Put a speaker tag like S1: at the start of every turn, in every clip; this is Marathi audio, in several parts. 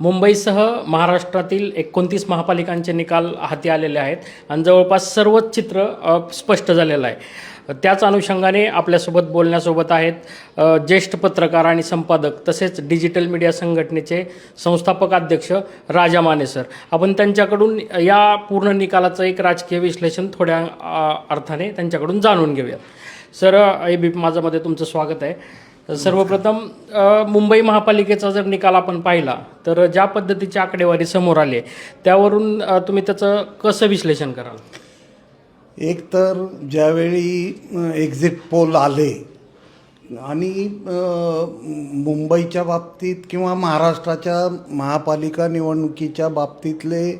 S1: मुंबईसह महाराष्ट्रातील एकोणतीस महापालिकांचे निकाल हाती आलेले आहेत. आणि जवळपास सर्वच चित्र स्पष्ट झालेलं आहे. त्याच अनुषंगाने आपल्यासोबत बोलण्यासोबत आहेत ज्येष्ठ पत्रकार आणि संपादक तसेच डिजिटल मीडिया संघटनेचे संस्थापक अध्यक्ष राजा माने सर. आपण त्यांच्याकडून या पूर्ण निकालाचं एक राजकीय विश्लेषण थोड्या अर्थाने त्यांच्याकडून जाणून घेऊया सर ए बी माझामध्ये तुमचं स्वागत आहे. सर्वप्रथम मुंबई महापालिकेचा जर निकाल आपण पाहिला तर ज्या पद्धतीची आकडेवारी समोर आली त्यावरून तुम्ही त्याचं कसं विश्लेषण कराल?
S2: एक तर ज्यावेळी एक्झिट पोल आले आणि मुंबईच्या बाबतीत किंवा महाराष्ट्राच्या महापालिका निवडणुकीच्या बाबतीतले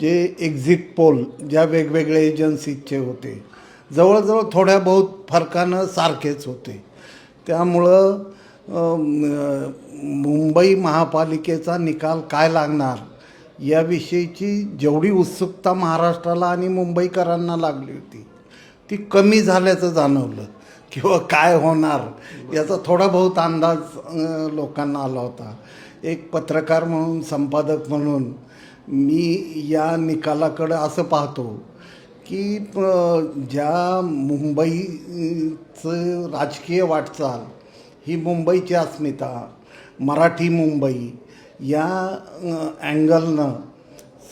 S2: जे एक्झिट पोल ज्या वेगवेगळ्या एजन्सीचे होते जवळजवळ थोड्या बहुत फरकानं सारखेच होते. त्यामुळं मुंबई महापालिकेचा निकाल काय लागणार? याविषयीची जेवढी उत्सुकता महाराष्ट्राला आणि मुंबईकरांना लागली होती ती कमी झाल्याचं जाणवलं. किंवा काय होणार? याचा थोडा बहुत अंदाज लोकांना आला होता. एक पत्रकार म्हणून संपादक म्हणून मी या निकालाकडं असं पाहतो की ज्या मुंबईचं राजकीय वाटचाल ही मुंबईची अस्मिता मराठी मुंबई या अँगलनं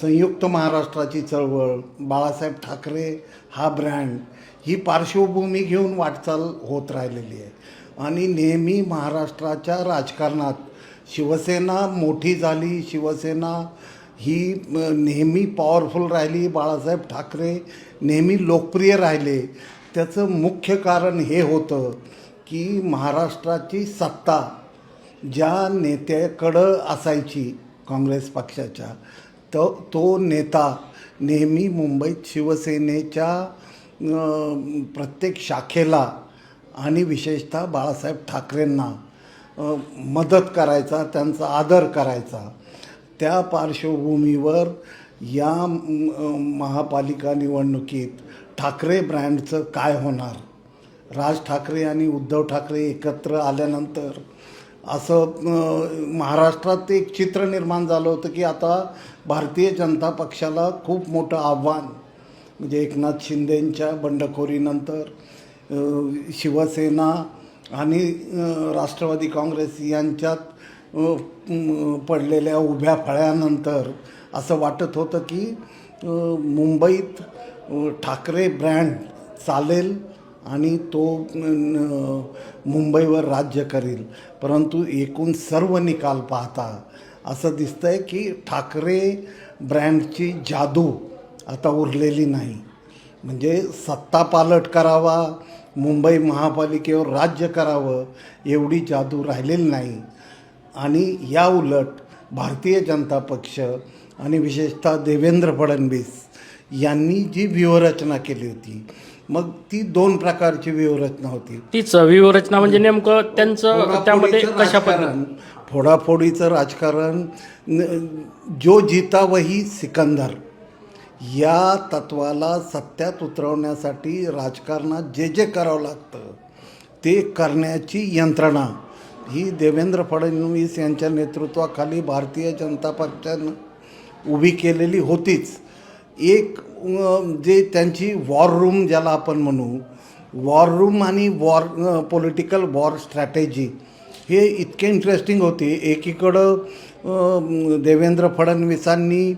S2: संयुक्त महाराष्ट्राची चळवळ बाळासाहेब ठाकरे हा ब्रँड ही पार्श्वभूमी घेऊन वाटचाल होत राहिलेली आहे. आणि नेहमी महाराष्ट्राच्या राजकारणात शिवसेना मोठी झाली शिवसेना ही नेहमी पॉवरफुल राहिली बाळासाहेब ठाकरे नेहमी लोकप्रिय राहिले. त्याचं मुख्य कारण हे होतं की महाराष्ट्राची सत्ता ज्या नेत्याकडं असायची काँग्रेस पक्षाच्या तो तो नेता नेहमी मुंबईत शिवसेनेच्या प्रत्येक शाखेला आणि विशेषतः बाळासाहेब ठाकरेंना मदत करायचा त्यांचा आदर करायचा. त्या पार्श्वभूमीवर या महापालिका निवडणुकीत ठाकरे ब्रँडचं काय होणार? राज ठाकरे आणि उद्धव ठाकरे एकत्र आल्यानंतर असं महाराष्ट्रात एक चित्र निर्माण झालं होतं की आता भारतीय जनता पक्षाला खूप मोठं आव्हान म्हणजे एकनाथ शिंदेंच्या बंडखोरीनंतर शिवसेना आणि राष्ट्रवादी काँग्रेस यांच्यात पडलेल्या उभ्या फळ्यानंतर असं वाटत होतं की मुंबईत ठाकरे ब्रँड चालेल आणि तो मुंबईवर राज्य करेल. परंतु एकूण सर्व निकाल पाहता असं दिसतं आहे की ठाकरे ब्रँडची जादू आता उरलेली नाही. म्हणजे सत्ता पालट करावा मुंबई महापालिकेवर राज्य करावं एवढी जादू राहिलेली नाही. आणि या उलट भारतीय जनता पक्ष आणि विशेषतः देवेंद्र फडणवीस यांनी जी व्यूहरचना केली होती मग ती दोन प्रकारची व्यूहरचना होती.
S1: तीच व्यूहरचना म्हणजे नेमकं त्यांचं त्यामध्ये कशा
S2: फोडाफोडीचं राजकारण जो जीता वही सिकंदर या तत्वाला सत्यात उतरवण्यासाठी राजकारणात जे जे करावं लागतं ते करण्याची यंत्रणा ही देवेंद्र फडणवीस यांच्या नेतृत्वाखाली भारतीय जनता पक्षानं उभी केलेली होतीच. एक जे त्यांची वॉर रूम ज्याला आपण म्हणू वॉर रूम आणि वॉर पॉलिटिकल वॉर स्ट्रॅटेजी हे इतके इंटरेस्टिंग होते. एकीकडं देवेंद्र फडणवीसांनी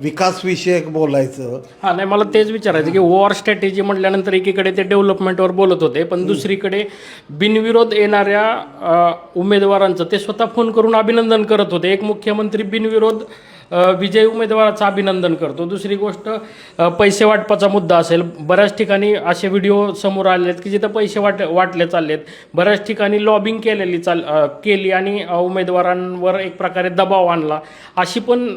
S2: विकासविषयक बोलायचं.
S1: हा नाही मला तेच विचारायचं की वॉर स्ट्रॅटेजी म्हटल्यानंतर एकीकडे ते डेव्हलपमेंटवर बोलत होते पण दुसरीकडे बिनविरोध येणाऱ्या उमेदवारांचं ते स्वतः फोन करून अभिनंदन करत होते. एक मुख्यमंत्री बिनविरोध विजयी उमेदवाराचं अभिनंदन करतो. दुसरी गोष्ट पैसे वाटपाचा मुद्दा असेल. बऱ्याच ठिकाणी असे व्हिडिओ समोर आले आहेत की जिथं पैसे वाट वाटले चाललेत. बऱ्याच ठिकाणी लॉबिंग केलेली चाल केली आणि उमेदवारांवर एक प्रकारे दबाव आणला. अशी पण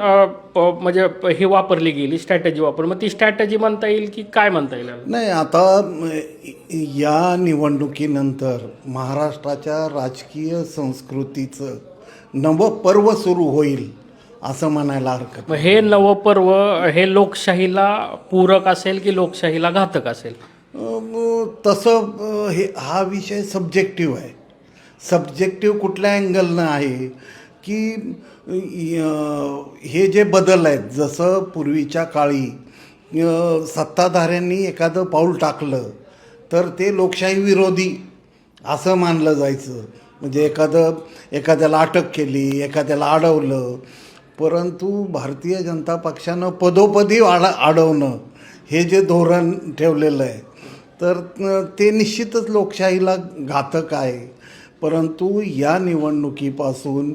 S1: प- म्हणजे हे वापरली गेली स्ट्रॅटेजी वापर मग ती स्ट्रॅटेजी म्हणता येईल की काय म्हणता येईल?
S2: नाही आता या निवडणुकीनंतर महाराष्ट्राच्या राजकीय संस्कृतीचं नवं पर्व सुरू होईल. असं म्हणायला हरकत
S1: मग हे नवपर्व हे लोकशाहीला पूरक असेल की लोकशाहीला घातक असेल?
S2: अं, तसं अं, हे हा विषय सब्जेक्टिव्ह आहे. सब्जेक्टिव्ह कुठल्या अँगलनं आहे की हे जे बदल आहेत जसं पूर्वीच्या काळी अ, सत्ताधाऱ्यांनी एखादं पाऊल टाकलं तर ते लोकशाही विरोधी असं मानलं जायचं. म्हणजे एखादं एखाद्याला अटक केली एखाद्याला अडवलं परंतु भारतीय जनता पक्षानं पदोपदी आड अडवणं हे जे धोरण ठेवलेलं आहे तर ते निश्चितच लोकशाहीला घातक आहे. परंतु या निवडणुकीपासून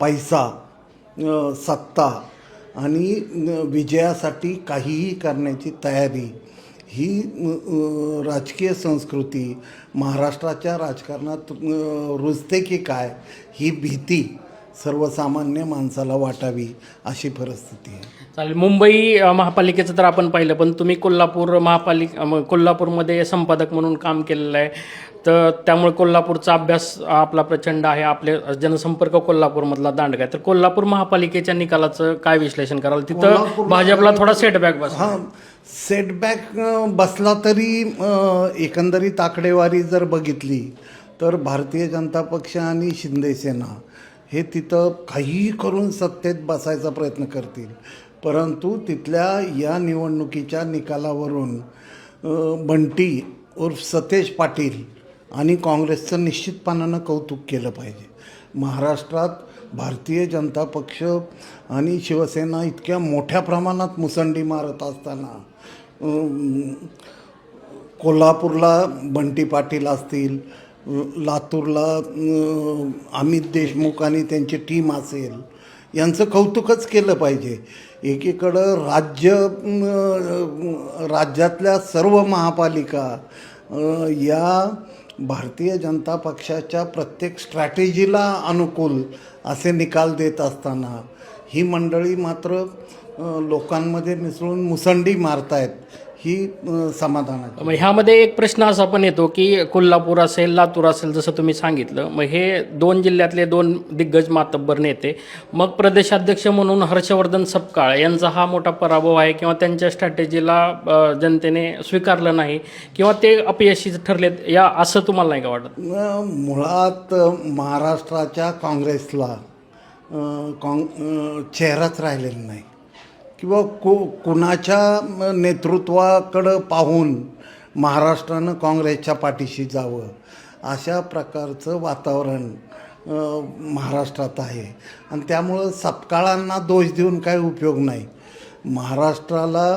S2: पैसा सत्ता आणि विजयासाठी काहीही करण्याची तयारी ही राजकीय संस्कृती महाराष्ट्राच्या राजकारणात रुजते की काय ही भीती सर्वसामान्य माणसाला वाटावी अशी परिस्थिती आहे.
S1: चालेल मुंबई अ, महापालिकेचं तर आपण पाहिलं पण तुम्ही कोल्हापूर महापालिक म- कोल्हापूरमध्ये संपादक म्हणून काम केलेलं आहे. तर त्यामुळे कोल्हापूरचा अभ्यास आपला प्रचंड आहे आपले जनसंपर्क कोल्हापूरमधला दांडगा आहे. तर कोल्हापूर महापालिकेच्या निकालाचं काय विश्लेषण कराल? तिथं
S2: कोल्हापूर
S1: भाजपला थोडा सेटबॅक बस
S2: हां सेटबॅक बसला तरी अ, एकंदरीत आकडेवारी जर बघितली तर भारतीय जनता पक्ष आणि शिंदे सेना हे तिथं काहीही करून सत्तेत बसायचा प्रयत्न करतील. परंतु तिथल्या या निवडणुकीच्या निकालावरून बंटी उर्फ सतेज पाटील आणि काँग्रेसचं निश्चितपणानं कौतुक केलं पाहिजे. महाराष्ट्रात भारतीय जनता पक्ष आणि शिवसेना इतक्या मोठ्या प्रमाणात मुसंडी मारत असताना कोल्हापूरला बंटी पाटील असतील लातूरला अमित देशमुख आणि त्यांची टीम असेल यांचं कौतुकच केलं पाहिजे. एकीकडं राज्य राज्यातल्या सर्व महापालिका या भारतीय जनता पक्षाच्या प्रत्येक स्ट्रॅटेजीला अनुकूल असे निकाल देत असताना ही मंडळी मात्र लोकांमध्ये मिसळून मुसंडी मारतायत. ही अं, समाधानाची
S1: मग ह्यामध्ये एक प्रश्न असा पण येतो की कोल्हापूर असेल लातूर असेल जसं तुम्ही सांगितलं मग हे दोन जिल्ह्यातले दोन दिग्गज मातब्बर नेते मग प्रदेशाध्यक्ष म्हणून हर्षवर्धन सपकाळ यांचा हा मोठा पराभव आहे किंवा त्यांच्या स्ट्रॅटेजीला जनतेने स्वीकारलं नाही किंवा ते अपयशी ठरलेत या असं तुम्हाला नाही का वाटत?
S2: मुळात महाराष्ट्राच्या काँग्रेसला काँग चेहराच राहिलेला नाही. किंवा कु कुणाच्या नेतृत्वाकडं पाहून महाराष्ट्रानं काँग्रेसच्या पाठीशी जावं अशा प्रकारचं वातावरण महाराष्ट्रात आहे. आणि त्यामुळं सपकाळांना दोष देऊन काही उपयोग नाही. महाराष्ट्राला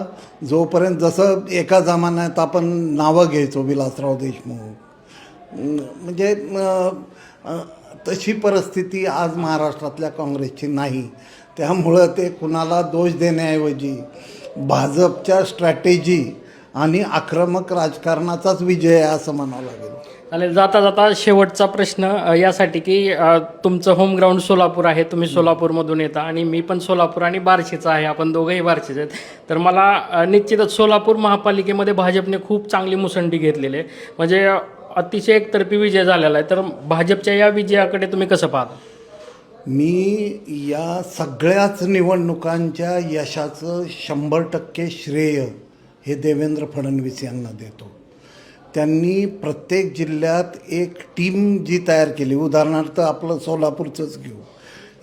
S2: जोपर्यंत जसं एका जमान्यात आपण नावं घ्यायचो विलासराव देशमुख म्हणजे तशी परिस्थिती आज महाराष्ट्रातल्या काँग्रेसची नाही. त्यामुळं ते कुणाला दोष देण्याऐवजी भाजपच्या स्ट्रॅटेजी आणि आक्रमक राजकारणाचाच विजय आहे असं म्हणावं लागेल.
S1: चालेल जाता जाता शेवटचा प्रश्न अ, यासाठी की अ, तुमचं होम ग्राउंड सोलापूर आहे तुम्ही सोलापूरमधून येता आणि मी पण सोलापूर आणि बार्शीचा आहे आपण दोघंही बार्शीचे आहेत. तर मला अ, निश्चितच सोलापूर महापालिकेमध्ये भाजपने खूप चांगली मुसंडी घेतलेली आहे. म्हणजे अतिशय एकतर्फी विजय झालेला आहे. तर भाजपच्या या विजयाकडे तुम्ही कसं पाहता?
S2: मी या सगळ्याच निवडणुकांच्या यशाचं शंभर टक्के श्रेय हे देवेंद्र फडणवीस यांना देतो. त्यांनी प्रत्येक जिल्ह्यात एक टीम जी तयार केली. उदाहरणार्थ आपलं सोलापूरचंच घेऊ.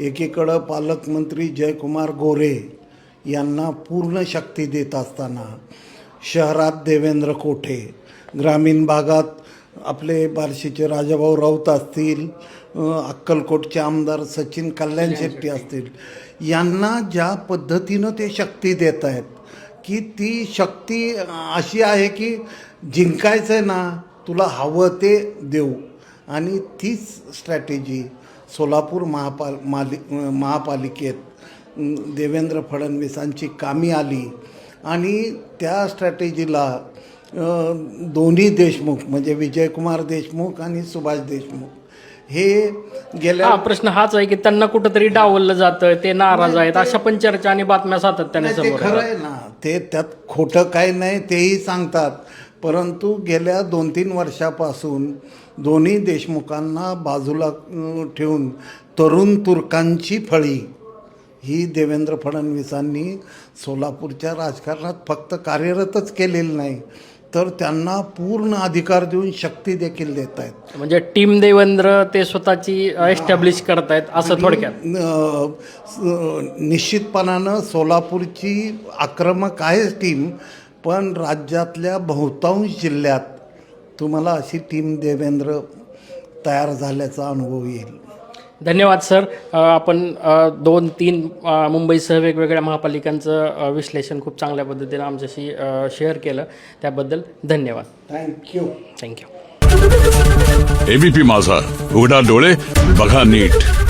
S2: एकीकडं पालकमंत्री जयकुमार गोरे यांना पूर्ण शक्ती देत असताना शहरात देवेंद्र कोठे ग्रामीण भागात आपले बार्शीचे राजाभाऊ राऊत असतील अक्कलकोटचे आमदार सचिन कल्याण शेट्टी असतील यांना ज्या पद्धतीनं ते शक्ती देत आहेत की ती शक्ती अशी आहे की जिंकायचं आहे ना तुला हवं ते देऊ. आणि तीच स्ट्रॅटेजी सोलापूर महापाल मालि महापालिकेत देवेंद्र फडणवीसांची कामी आली. आणि त्या स्ट्रॅटेजीला दोन्ही देशमुख म्हणजे विजयकुमार देशमुख आणि सुभाष देशमुख. हे गेल्या
S1: हा प्रश्न हाच आहे की त्यांना कुठंतरी डावललं जातं ते नाराज आहेत. अशा पण चर्चा आणि बातम्या सातत्याने
S2: ते
S1: समोर
S2: खरं. आहे ना. ते त्यात खोटं काही नाही तेही सांगतात. परंतु गेल्या दोन तीन वर्षापासून दोन्ही देशमुखांना बाजूला अं, ठेवून तरुण तुर्कांची फळी ही देवेंद्र फडणवीसांनी सोलापूरच्या राजकारणात फक्त कार्यरतच केलेली नाही. तर त्यांना पूर्ण अधिकार देऊन शक्ती देखील देत आहेत
S1: म्हणजे टीम देवेंद्र ते स्वतःची एस्टॅब्लिश करतायत असं थोडक्यात.
S2: निश्चितपणानं सोलापूरची आक्रमक आहेच टीम पण राज्यातल्या बहुतांश जिल्ह्यात तुम्हाला अशी टीम देवेंद्र तयार झाल्याचा अनुभव येईल.
S1: धन्यवाद सर. आपण दोन तीन मुंबईसह वेगवेगळ्या महापालिकांचं विश्लेषण खूप चांगल्या पद्धतीनं आमच्याशी शेअर केलं. त्याबद्दल धन्यवाद.
S2: थँक्यू
S1: थँक्यू
S3: एबीपी माझा. उघडा डोळे बघा नीट.